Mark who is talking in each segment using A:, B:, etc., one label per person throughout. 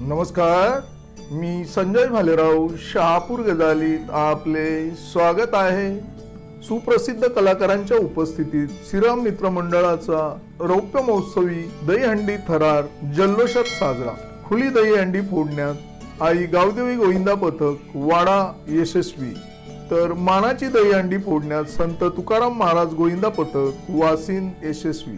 A: नमस्कार मी संजय भालेराव शहापूर गजालीत आपले स्वागत आहे. सुप्रसिद्ध कलाकारांच्या उपस्थितीत श्रीराम मित्र मंडळाचा रौप्य महोत्सवी दहीहंडी थरार जल्लोषात साजरा. खुली दहीहंडी फोडण्यात आई गावदेवी गोविंदा पथक वाडा यशस्वी. तर मानाची दहीहंडी फोडण्यात संत तुकाराम महाराज गोविंदा पथक वासिन यशस्वी.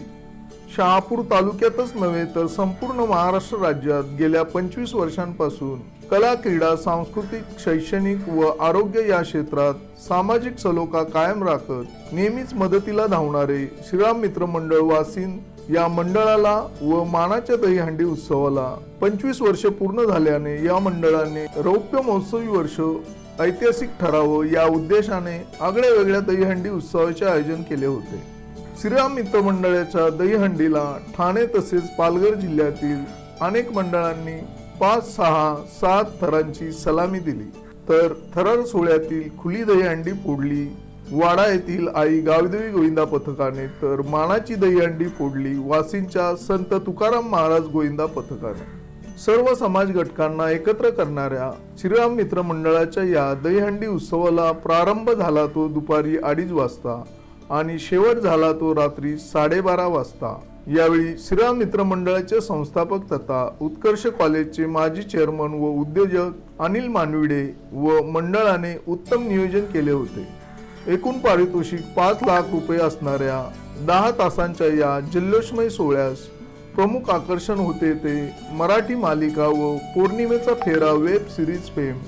A: शहापूर तालुक्यातच नव्हे तर संपूर्ण महाराष्ट्र राज्यात गेल्या पंचवीस वर्षांपासून कला क्रीडा सांस्कृतिक शैक्षणिक व आरोग्य या क्षेत्रात सामाजिक सलोखा कायम राखत नेहमीच मदतीला धावणारे श्रीराम मित्र मंडळ वासिन या मंडळाला व मानाच्या दहीहंडी उत्सवाला पंचवीस वर्ष पूर्ण झाल्याने या मंडळाने रौप्य महोत्सवी वर्ष ऐतिहासिक ठरावं या उद्देशाने आगळ्या वेगळ्या दहीहंडी उत्सवाचे आयोजन केले होते. श्रीराम मित्र मंडळाच्या दहीहंडीला ठाणे तसेच पालघर जिल्ह्यातील अनेक मंडळांनी पाच सहा सात थरांची सलामी दिली. तर थरार सोहळ्यातील खुली दहीहंडी फोडली वाडा येथील आई गावदेवी गोविंदा पथकाने तर मानाची दहीहंडी फोडली वासिंच्या संत तुकाराम महाराज गोविंदा पथकाने. सर्व समाज घटकांना एकत्र करणाऱ्या श्रीराम मित्र मंडळाच्या या दहीहंडी उत्सवाला प्रारंभ झाला तो दुपारी अडीच वाजता. आणि शेवट झाला तो रात्री साडेबारा वाजता. यावेळी श्रीराम मित्र मंडळाचे संस्थापक तथा उत्कर्ष कॉलेजचे माजी चेअरमन व उद्योजक अनिल मानविडे व मंडळाने उत्तम नियोजन केले होते. एकूण पारितोषिक पाच लाख रुपये असणाऱ्या दहा तासांच्या या जल्लोषमय सोहळ्यास प्रमुख आकर्षण होते ते मराठी मालिका व पौर्णिमेचा फेरा वेब सिरीज फेम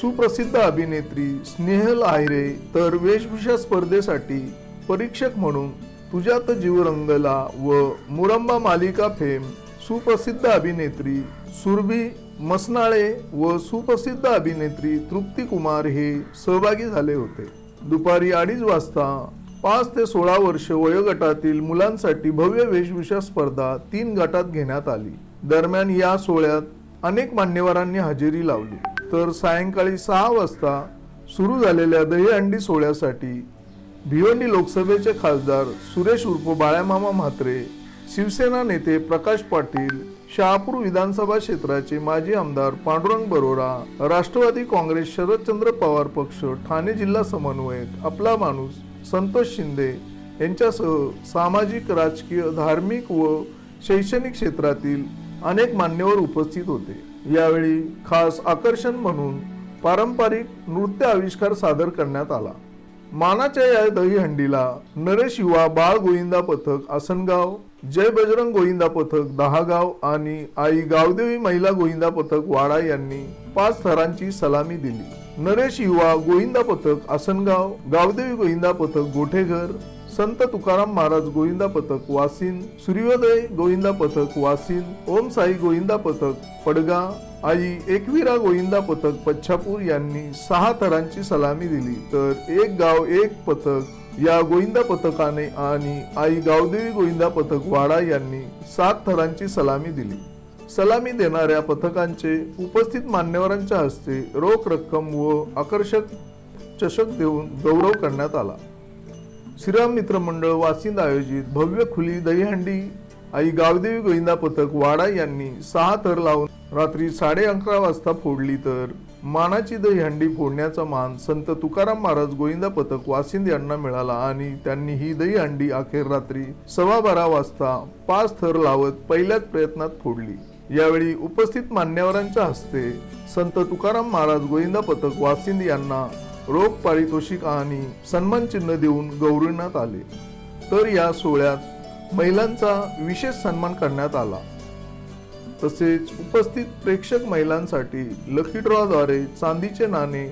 A: सुप्रसिद्ध अभिनेत्री स्नेहल आहिरे तर वेशभूषा स्पर्धेसाठी परीक्षक म्हणून तुझ्यात जीव रंगला व मुरंबा मालिका फेम सुप्रसिद्ध अभिनेत्री सुरभी मसनाळे व सुप्रसिद्ध अभिनेत्री तृप्ती कुमार हे सहभागी झाले होते. दुपारी अडीच वाजता पाच ते सोळा वर्ष वयोगटातील मुलांसाठी भव्य वेशभूषा स्पर्धा तीन गटात घेण्यात आली. दरम्यान या सोहळ्यात अनेक मान्यवरांनी हजेरी लावली. तर सायंकाळी सहा वाजता सुरू झालेल्या दहीहंडी सोहळ्यासाठी भिवंडी लोकसभेचे खासदार सुरेश उर्फ बाळ्यामामा म्हात्रे शिवसेना नेते प्रकाश पाटील शहापूर विधानसभा क्षेत्राचे माजी आमदार पांडुरंग बरोरा राष्ट्रवादी काँग्रेस शरदचंद्र पवार पक्ष ठाणे जिल्हा समन्वयक आपला माणूस संतोष शिंदे यांच्यासह सामाजिक राजकीय धार्मिक व शैक्षणिक क्षेत्रातील अनेक मान्यवर उपस्थित होते. यावेळी खास आकर्षण म्हणून पारंपरिक नृत्य आविष्कार सादर करण्यात आला. मानाच्या या दहीहंडीला नरेश युवा बाळ गोविंदा पथक आसनगाव जय बजरंग गोविंदा पथक दहागाव आणि आई गावदेवी महिला गोविंदा पथक वाडा यांनी पाच थरांची सलामी दिली. नरेश युवा गोविंदा पथक आसनगाव गावदेवी गोविंदा पथक गोठेघर संत तुकाराम महाराज गोविंदा पथक वासिन सूर्योदय गोविंदा पथक वासिन ओम साई गोविंदा पथक पडगा आई एकविरा गोविंदा पथक पच्छापूर यांनी सहा थरांची सलामी दिली. तर एक गाव एक पथक या गोविंदा पथकाने आणि आई गावदेवी गोविंदा पथक वाडा यांनी सात थरांची सलामी दिली. सलामी देणाऱ्या पथकांचे उपस्थित मान्यवरांच्या हस्ते रोख रक्कम व आकर्षक चषक देऊन गौरव करण्यात आला. श्रीराम मित्र मंडळ वासिंद आयोजित भव्य खुली दहीहंडी आई गावदेवी गोविंदा पथक वाडा यांनी सहा थर लावून रात्री साडे अकरा वाजता फोडली तर. मानाची दहीहंडी फोडण्याचा मान संत तुकाराम महाराज गोविंदा पथक वासिंद यांना मिळाला आणि त्यांनी ही दहीहंडी अखेर रात्री सव्वा बारा वाजता पाच थर लावत पहिल्याच प्रयत्नात फोडली. यावेळी उपस्थित मान्यवरांच्या हस्ते संत तुकाराम महाराज गोविंदा पथक वासिंद यांना रोख पारितोषिक आणि सन्मान चिन्ह देऊन गौरविण्यात आले. तर या सोहळ्यात महिलांचा विशेष सन्मान करण्यात आला. तसेच उपस्थित प्रेक्षक महिलांसाठी लकी ड्रॉद्वारे चांदीचे नाणे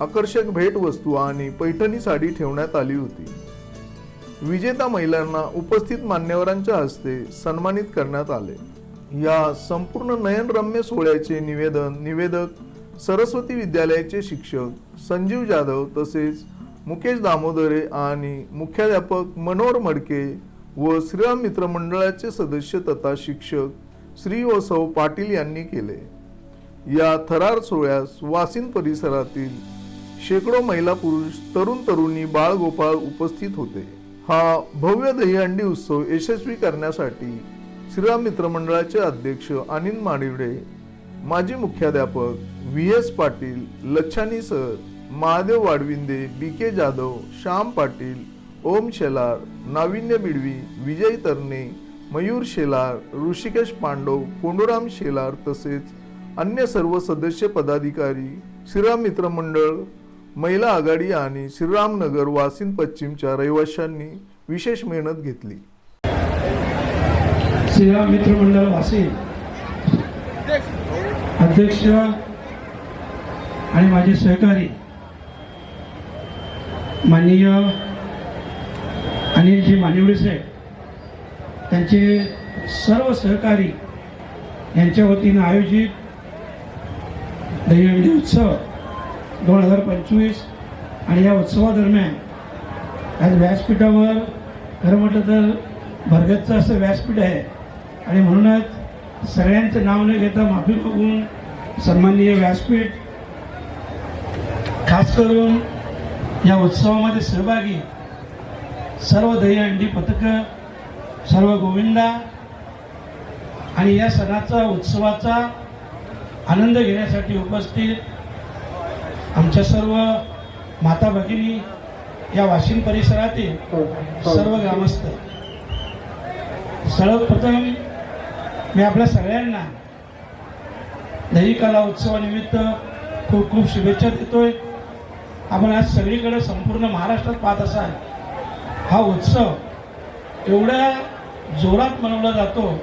A: आकर्षक भेटवस्तू आणि पैठणी साडी ठेवण्यात आली होती. विजेता महिलांना उपस्थित मान्यवरांच्या हस्ते सन्मानित करण्यात आले. या संपूर्ण नयनरम्य सोहळ्याचे निवेदन निवेदक सरस्वती विद्यालयाचे शिक्षक संजीव जाधव तसेच मुकेश दामोदरे आणि मुख्याध्यापक मनोहर मडके व श्रीराम मित्रमंडळाचे सदस्य तथा शिक्षक श्री वसव पाटील यांनी केले. या थरार सोहळ्यास वासिन परिसरातील शेकडो महिला पुरुष तरुण तरुणी बाळगोपाळ उपस्थित होते. हा भव्य दहीहंडी उत्सव यशस्वी करण्यासाठी श्रीराम मित्र मंडळाचे अध्यक्ष अनिल माडिवडे माजी मुख्याध्यापक V S Patil Lachhani sir Mahadev Wadvinde B K Jadhav Shyam Patil Om Shelar Navinya Bidwai Vijay तरणे मयूर शेलार ऋषिकेश पांडव कोंडोराम शेलार तसेच अन्य सर्व सदस्य पदाधिकारी श्रीराम मित्र मंडळ महिला आघाडी आणि श्रीरामनगर वासिन पश्चिमच्या रहिवाशांनी विशेष मेहनत घेतली.
B: श्रीराम मित्र मंडळ अध्यक्ष आणि माझे सहकारी माननीय अनिलजी मानिवडे साहेब त्यांचे सर्व सहकारी यांच्या वतीनं आयोजित दहीहंडी उत्सव दोन हजार पंचवीस आणि या उत्सवादरम्यान आज व्यासपीठावर खरं म्हटलं तर भरगतचं असं व्यासपीठ आहे. आणि म्हणूनच सगळ्यांचं नाव न घेता माफी मागून सन्माननीय व्यासपीठ खास करून या उत्सवामध्ये सहभागी सर्व दहीहंडी पथकं सर्व गोविंदा आणि या सणाचा उत्सवाचा आनंद घेण्यासाठी उपस्थित आमच्या सर्व माता भगिनी या वाशिम परिसरातील सर्व ग्रामस्थ. सर्वप्रथम मी आपल्या सगळ्यांना दही कला उत्सवानिमित्त खूप खूप शुभेच्छा देतोय. आपण आज सगळीकडे संपूर्ण महाराष्ट्रात पाहत असाल हा उत्सव एवढ्या जोरात मनवला जातो.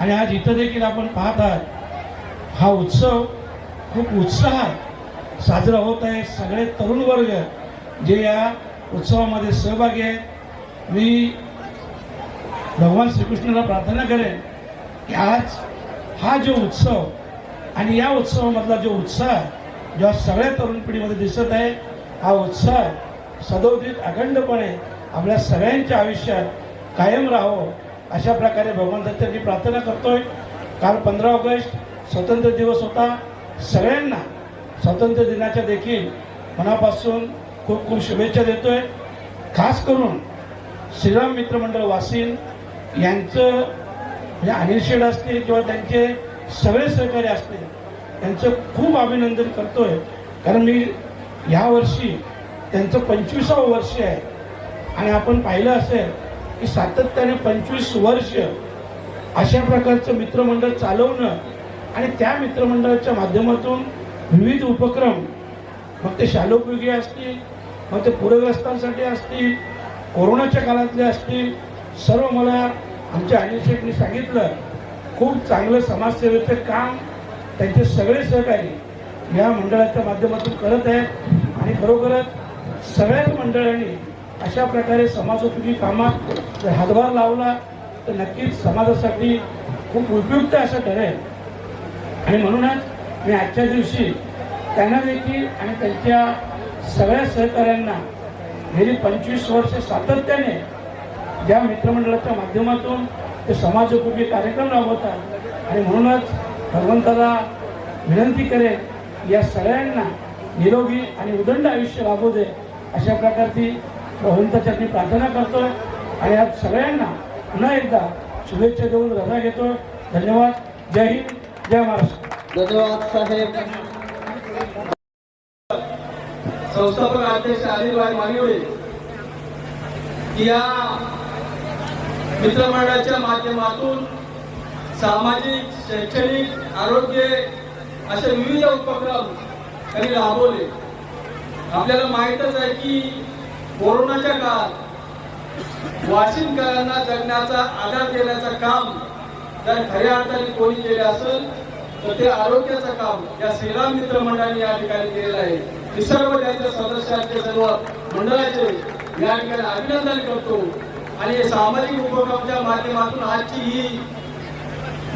B: आणि आज इथं देखील आपण पाहत आहात. हा उत्सव खूप उत्साहात साजरा होत आहे. सगळे तरुण वर्ग जे या उत्सवामध्ये सहभागी आहेत. मी भगवान श्रीकृष्णाला प्रार्थना करेन की आज हा जो उत्सव आणि या उत्सवामधला जो उत्साह जेव्हा सगळ्या तरुण पिढीमध्ये दिसत आहे हा उत्साह सदोदित अखंडपणे आपल्या सगळ्यांच्या आयुष्यात कायम राहावं. अशा प्रकारे भगवंताच्या मी प्रार्थना करतोय. काल पंधरा ऑगस्ट स्वातंत्र्य दिवस होता. सगळ्यांना स्वातंत्र्य दिनाच्या देखील मनापासून खूप खूप शुभेच्छा देतोय. खास करून श्रीराम मित्रमंडळ वासीन यांचं म्हणजे अनिल शेड असतील किंवा त्यांचे सगळे सहकारी असतील त्यांचं खूप अभिनंदन करतोय. कारण मी यावर्षी त्यांचं पंचवीसावं वर्ष आहे. आणि आपण पाहिलं असेल की सातत्याने पंचवीस वर्ष अशा प्रकारचं मित्रमंडळ चालवणं आणि त्या मित्रमंडळाच्या माध्यमातून विविध उपक्रम मग ते शालोपयोगी असतील मग ते पूरग्रस्तांसाठी असतील कोरोनाच्या काळातले असतील सर्व मला आमच्या अनिल सांगितलं. खूप चांगलं समाजसेवेचं काम त्यांचे सगळे सहकारी या मंडळाच्या माध्यमातून करत आहेत. आणि खरोखरच सगळ्याच मंडळांनी अशा प्रकारे समाजोपयोगी कामात जर हातभार लावला तर नक्कीच समाजासाठी खूप उपयुक्त असं ठरेल आणि म्हणूनच मी आजच्या दिवशी त्यांना देखील आणि त्यांच्या सगळ्या सहकाऱ्यांना गेली पंचवीस वर्ष सातत्याने ज्या मित्रमंडळाच्या माध्यमातून ते समाजोपयोगी कार्यक्रम राबवतात. आणि म्हणूनच भगवंताला विनंती करेन या सगळ्यांना निरोगी आणि उदंड आयुष्य लाभू दे अशा प्रकारची भगवंताच्या मी प्रार्थना करतोय. आणि आज सगळ्यांना पुन्हा एकदा शुभेच्छा देऊन रजा घेतोय. धन्यवाद. जय हिंद. जय महाराष्ट्र.
C: धन्यवाद साहेब. संस्थापक अध्यक्ष अनिलभाई मानिवडे या मित्रमंडळाच्या माध्यमातून सामाजिक शैक्षणिक आरोग्य असे विविध उपक्रम त्यांनी राबवले. आपल्याला माहीतच आहे की कोरोनाच्या काळात वाशिमकरांना जगण्याचा आधार देण्याचं काम जर खऱ्या अर्थाने कोणी केले असेल तर ते आरोग्याचं काम या श्रीराम मित्र मंडळाने या ठिकाणी केलेलं आहे. मी सर्व त्यांच्या सदस्यांचे सर्व मंडळाचे या ठिकाणी अभिनंदन करतो. आणि सामाजिक उपक्रमाच्या माध्यमातून आजची ही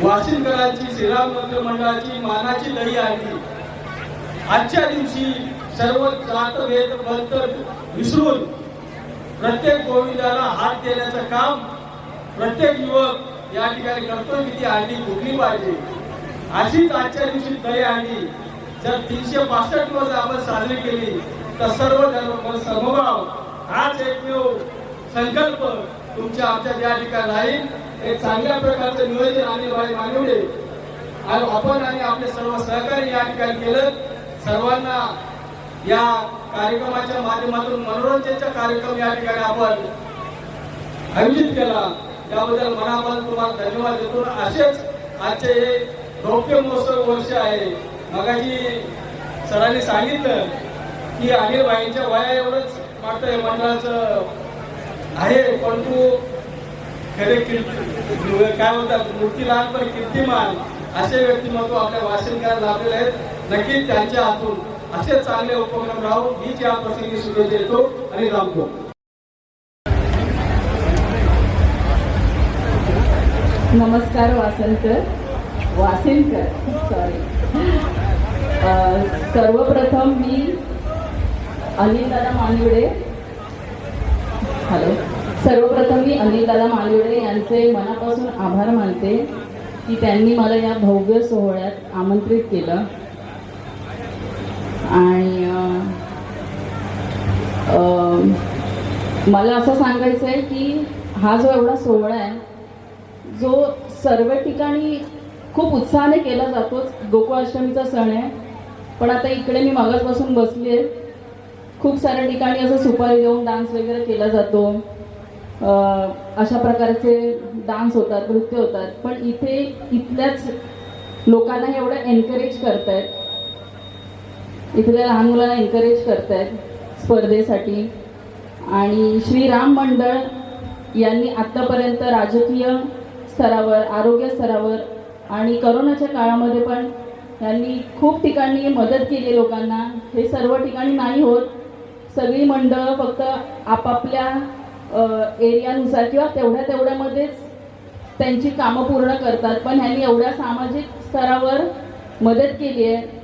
C: वाशिमकरांची श्रीराम मित्र मंडळाची मानाची लढी आणली आजच्या दिवशी सर्व जात भेद पंथ विसरून प्रत्येक गोविंदाला हात देण्याचं काम प्रत्येक युवक या ठिकाणी करतो की ती अंडी फुटली पाहिजे? अशीच आजच्या दिवशी दही अंडी जर तीनशे पासष्ट दिवस आपण साजरी केली तर सर्व धर्म समभाव हाच एकमेव संकल्प तुमच्या आमच्या या ठिकाणी राहील. एक चांगल्या प्रकारचं नियोजन आणि भाई मानवले आणि आपण आणि आपले सर्व सहकारी या ठिकाणी केलं. सर्वांना या कार्यक्रमाच्या माध्यमातून मनोरंजनचा कार्यक्रम या ठिकाणी आपण आयोजित केला. त्याबद्दल मनापासून तुम्हाला धन्यवाद देतो. असेच आजचे हे रौप्य महोत्सव वर्ष आहे. मगाशी सरांनी सांगितलं की अनिल भाईंच्या वया एवढंच वाटतं हे मंडळाचं आहे परंतु खरे कीर्ती काय म्हणतात मूर्ती लहान पण कीर्तिमान असे व्यक्तिमत्व आपल्या वाशिमकरांना लाभलेले आहेत. नक्कीच त्यांच्या हातून असे चांगले उपक्रम राहू हीच या प्रसंगी शुभेच्छा देतो आणि राबतो
D: नमस्कार वासनकर वासिनकर सॉरी सर्वप्रथम मी अनिलदादा मानिवडे हॅलो सर्वप्रथम मी अनिलदादा मानिवडे यांचे मनापासून आभार मानते की त्यांनी मला या भव्य सोहळ्यात आमंत्रित केलं. आणि मला असं सांगायचं आहे की हा जो एवढा सोहळा आहे जो सर्व ठिकाणी खूप उत्साहाने केला जातोच. गोकुळाष्टमीचा सण आहे. पण आता इकडे मी मागासपासून बसली आहे. खूप साऱ्या ठिकाणी असं सुपारी देऊन डान्स वगैरे केला जातो. अशा प्रकारचे डान्स होतात नृत्य होतात. पण इथे इथल्याच लोकांना एवढं एनकरेज करतायत. इथल्या लहान मुलांना एनकरेज करतायत स्पर्धेसाठी. आणि श्रीराम मंडळ यांनी आत्तापर्यंत राजकीय स्तरावर आरोग्य स्तरावर आणि करोनाच्या काळामध्ये पण यांनी खूप ठिकाणी मदत केली लोकांना. हे सर्व ठिकाणी नाही होत. सगळी मंडळं फक्त आपापल्या एरियानुसार किंवा तेवढ्या तेवढ्यामध्येच त्यांची कामं पूर्ण करतात. पण ह्यांनी एवढ्या सामाजिक स्तरावर मदत केली आहे.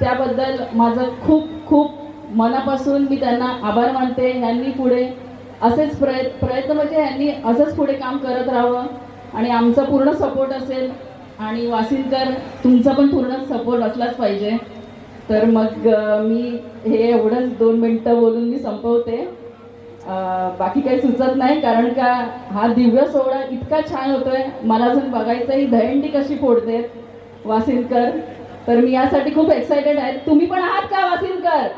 D: त्याबद्दल माझं खूप खूप मनापासून मी त्यांना आभार मानते ह्यांनी पुढे असेच प्रयत्न प्रयत्न म्हणजे ह्यांनी असंच पुढे काम करत राहावं आणि आमचा पूर्ण सपोर्ट असेल आणि वासिनकर तुमचा पण पूर्ण सपोर्ट असलाच पाहिजे. तर मग मी हे एवढंच दोन मिनटं बोलून मी संपवते. बाकी काही सुचत नाही कारण का हा दिव्य सोहळा इतका छान होतोय मला अजून बघायचं ही दहंडी कशी फोडते वासिनकर तर मी यासाठी खूप एक्सायटेड आहे. तुम्ही पण आहात का वासिनकर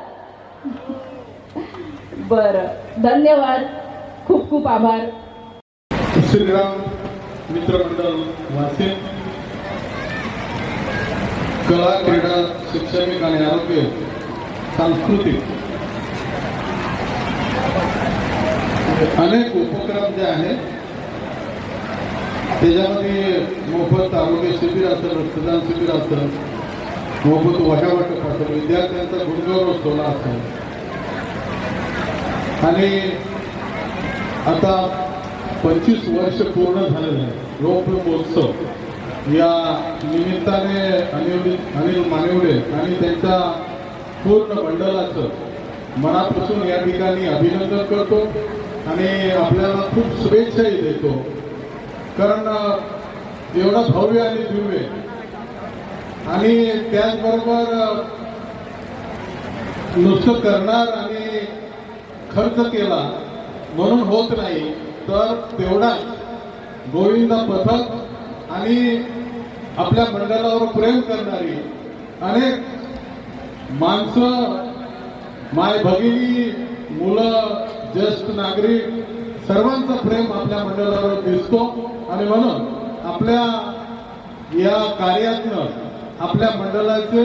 D: बर. धन्यवाद. खूप खूप आभार.
E: श्रीराम मित्रमंडळ वाशिम कला क्रीडा शैक्षणिक आणि आरोग्य सांस्कृतिक अनेक उपक्रम जे आहेत त्याच्यामध्ये मोफत आरोग्य शिबिर असतं रक्तदान शिबिर असतं मोफत वजावाटप असेल विद्यार्थ्यांचा गुणगौरव सोहळा असेल आणि आता पंचवीस वर्ष पूर्ण झालेलं आहे. महोत्सव. या निमित्ताने अनिल अनिल मानवडे आणि त्यांच्या पूर्ण मंडळाचं मनापासून या ठिकाणी अभिनंदन करतो आणि आपल्याला खूप शुभेच्छाही देतो. कारण अ, एवढं भव्य आणि दिव्य आणि त्याचबरोबर नुसतं करणार आणि खर्च केला म्हणून होत नाही तर तेवढाच गोविंद पथक आणि आपल्या मंडळावर प्रेम करणारी अनेक माणसं माय भगिनी मुलं ज्येष्ठ नागरिक सर्वांचं प्रेम आपल्या मंडळावर दिसतो. आणि म्हणून आपल्या या कार्यातनं आपल्या मंडळाचे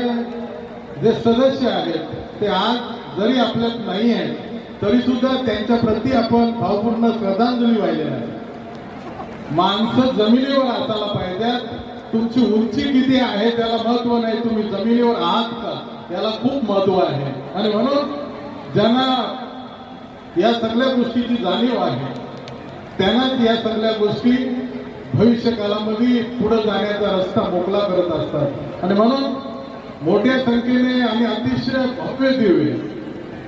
E: जे सदस्य आहेत ते आज जरी आपल्यात नाही आहेत तरी सुद्धा त्यांच्या प्रती आपण भावपूर्ण श्रद्धांजली वाहिली आहे. माणसं जमिनीवर असायला पाहिजेत. तुमची उंची किती आहे त्याला महत्त्व नाही. तुम्ही जमिनीवर आहात का याला खूप महत्त्व आहे. आणि म्हणून ज्यांना या सगळ्या गोष्टीची जाणीव आहे त्यांनाच या सगळ्या गोष्टी भविष्य काळामध्ये पुढे जाण्याचा रस्ता मोकळा करत असतात. आणि म्हणून मोठ्या संख्येने आणि अतिशय भव्य दिव्य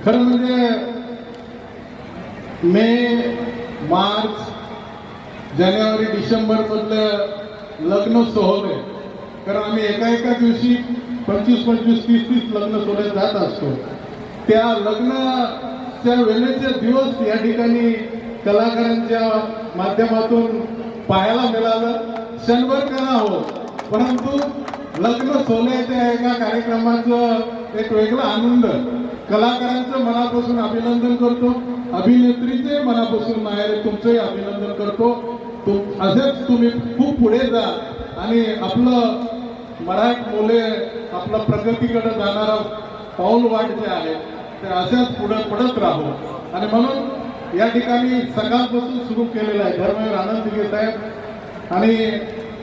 E: खरं म्हणजे मे मार्च जानेवारी डिसेंबर मधलं लग्न आहे कारण आम्ही एका एका दिवशी पंचवीस पंचवीस तीस तीस लग्न सोहळ्यात जात असतो. त्या लग्नाच्या वेळेचे दिवस या ठिकाणी कलाकारांच्या माध्यमातून पाहायला मिळालं. क्षणभर करा हो. परंतु लग्न सोन्याच्या एका कार्यक्रमाचं एक वेगळा आनंद. कलाकारांचं मनापासून अभिनंदन करतो. अभिनेत्रीचे मनापासून माहेर तुमचंही अभिनंदन करतो. तुम असेच तुम्ही खूप पुढे जा. आणि आपलं मराठ मुले आपलं प्रगतीकडे जाणारा पाऊल वाट जे आहे ते असेच पुढे पडत राहू. आणि म्हणून या ठिकाणी सकाळपासून सुरू केलेलं आहे. धर्मवीर आनंद साहेब आणि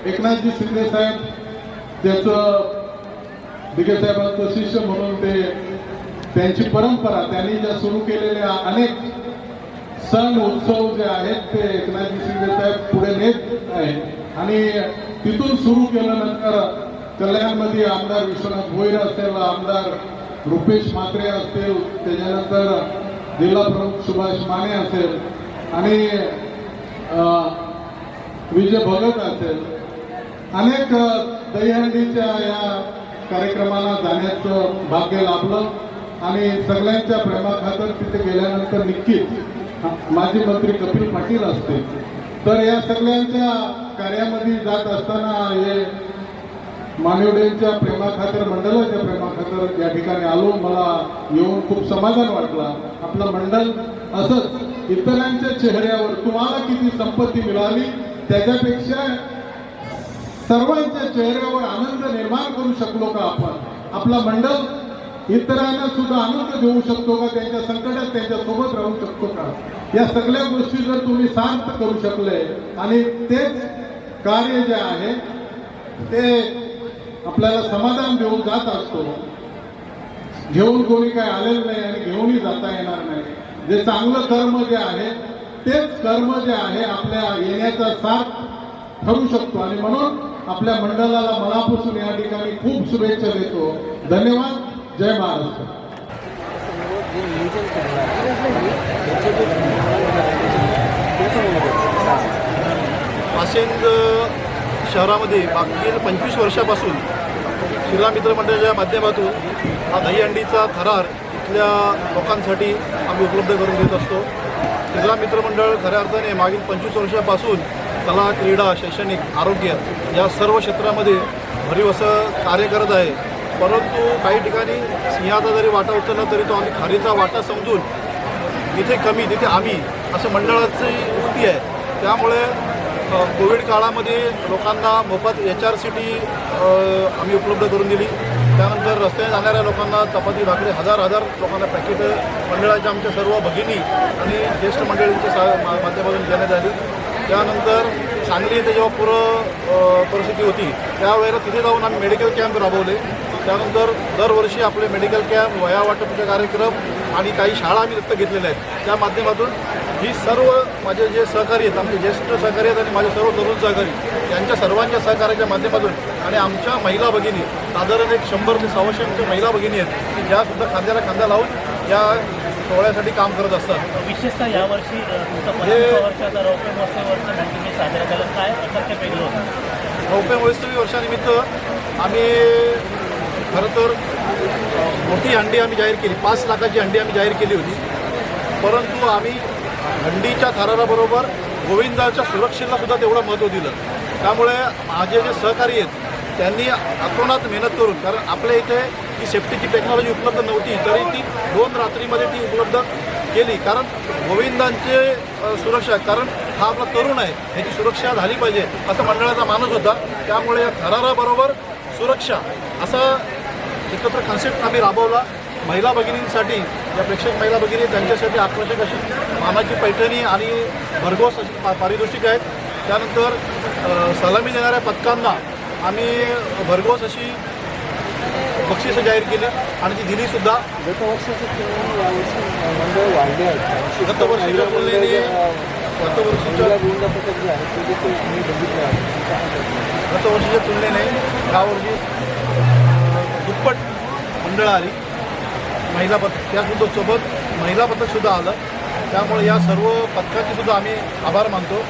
E: एकनाथजी शिंदे साहेब त्याचं दिघे शिष्य म्हणून ते त्यांची परंपरा त्यांनी ज्या सुरू केलेल्या अनेक सण उत्सव जे आहेत ते एकनाथजी शिंदे साहेब पुढे नेत आहेत. आणि तिथून सुरू केल्यानंतर कल्याणमध्ये आमदार विश्वनाथ भोईर असेल आमदार रुपेश म्हात्रे असतील त्याच्यानंतर जिल्हा प्रमुख सुभाष माने असेल आणि विजय भगत असेल अनेक दहीहंडीच्या या कार्यक्रमाला जाण्याचं भाग्य लाभलं आणि सगळ्यांच्या प्रेमाखातर तिथे गेल्यानंतर नक्कीच माजी मंत्री कपिल पाटील असतील. तर या सगळ्यांच्या कार्यामध्ये जात असताना हे मानवडेंच्या प्रेमाखातर मंडळाच्या प्रेमाखातर या ठिकाणी आलो. मला येऊन खूप समाधान वाटला. आपलं मंडळ असंच इतरांच्या चेहऱ्यावर तुम्हाला किती संपत्ती मिळाली त्याच्यापेक्षा सर्वांच्या चेहऱ्यावर आनंद निर्माण करू शकलो का आपण? आपला मंडळ इतरांना सुद्धा आनंद देऊ शकतो का? त्यांच्या संकटात त्यांच्यासोबत राहू शकतो का? या सगळ्या गोष्टी जर तुम्ही शांत करू शकले आणि तेच कार्य जे आहे ते आपल्याला समाधान देऊन जात असतो. घेऊन कोणी काय आलेलं नाही आणि घेऊनही जाता येणार नाही. जे चांगलं कर्म जे आहे तेच कर्म जे आहे आपल्या येण्याचा साथ ठरू शकतो. आणि म्हणून आपल्या मंडळाला मनापासून या ठिकाणी खूप शुभेच्छा देतो. धन्यवाद. जय महाराष्ट्र.
F: वाशिंद शहरामध्ये मागील पंचवीस वर्षापासून शिला मित्र मंडळाच्या माध्यमातून हा दहीहंडीचा थरार इथल्या लोकांसाठी आम्ही उपलब्ध करून देत असतो. शिला मित्र मंडळ खऱ्या अर्थाने मागील पंचवीस वर्षापासून कला क्रीडा शैक्षणिक आरोग्य या सर्व क्षेत्रामध्ये भरीव असं कार्य करत आहे. परंतु काही ठिकाणी सिंहाचा जरी वाटा उचलला तरी तो आम्ही खारीचा वाटा समजून तिथे कमी तिथे आम्ही असं मंडळाची युक्ती आहे. त्यामुळे कोविड काळामध्ये लोकांना मोफत एच आर सी टी आम्ही उपलब्ध करून दिली. त्यानंतर रस्त्याने जाणाऱ्या लोकांना चपाती भाकरी हजार हजार लोकांना पॅकेट मंडळाच्या आमच्या सर्व भगिनी आणि ज्येष्ठ मंडळींच्या सा मा- माध्यमातून देण्यात आली. त्यानंतर सांगली येथे जेव्हा पूर परिस्थिती होती त्यावेळेला तिथे जाऊन आम्ही मेडिकल कॅम्प राबवले. त्यानंतर दरवर्षी आपले मेडिकल कॅम्प वया वाटपचे कार्यक्रम आणि काही शाळा आम्ही दत्तक घेतलेल्या आहेत. त्या माध्यमातून ही सर्व माझे जे सहकारी आहेत आमचे ज्येष्ठ सहकारी आहेत आणि माझे सर्व तरुण सहकारी यांच्या सर्वांच्या सहकार्याच्या माध्यमातून आणि आमच्या महिला भगिनी साधारण एक शंभर ते सव्वाशे आमच्या महिला भगिनी आहेत की ज्या सुद्धा खांद्याला खांदा लावून या सोहळ्यासाठी काम करत असतात.
G: विशेषतः यावर्षी वर्षाचा रौप्य महोत्सव वर्ष तुम्ही साजरा केला काय अशक्य वेगळं होतं?
F: रौप्य महोत्सवी वर्षानिमित्त आम्ही खरं तर मोठी हंडी आम्ही जाहीर केली. पाच लाखाची हंडी आम्ही जाहीर केली होती. परंतु आम्ही हंडीच्या थराराबरोबर गोविंदाच्या सुरक्षेला सुद्धा तेवढं महत्त्व दिलं. त्यामुळे माझे जे सहकारी आहेत त्यांनी अतोनात मेहनत करून कारण आपल्या इथे ही सेफ्टीची टेक्नॉलॉजी उपलब्ध नव्हती तरी ती दोन रात्रीमध्ये ती उपलब्ध केली. कारण गोविंदांचे सुरक्षा कारण हा आपला तरुण आहे ह्याची सुरक्षा झाली पाहिजे असं मंडळाचा मानस होता. त्यामुळे या कराराबरोबर सुरक्षा असा एकत्र कन्सेप्ट आम्ही राबवला. महिला भगिनींसाठी या प्रेक्षक महिला भगिनी त्यांच्यासाठी आकर्षक अशी मानाची पैठणी आणि भरघोस अशी पा पारितोषिक आहेत. त्यानंतर सलामी देणाऱ्या पथकांना आम्ही भरघोस अशी बक्षिसं जाहीर केली आणि ती दिली सुद्धा. तुलनेने गतवर्षीच्या गतवर्षीच्या तुलनेने यावर्षी दुप्पट मंडळं आली. महिला पथक त्यासुद्धा सोबत महिला पथकसुद्धा आलं. त्यामुळे या सर्व पथकाचे सुद्धा आम्ही आभार मानतो.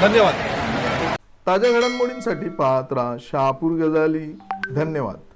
F: धन्यवाद.
A: ताज्या घडामोडींसाठी पाहत राहा शहापूर गजाली. धन्यवाद.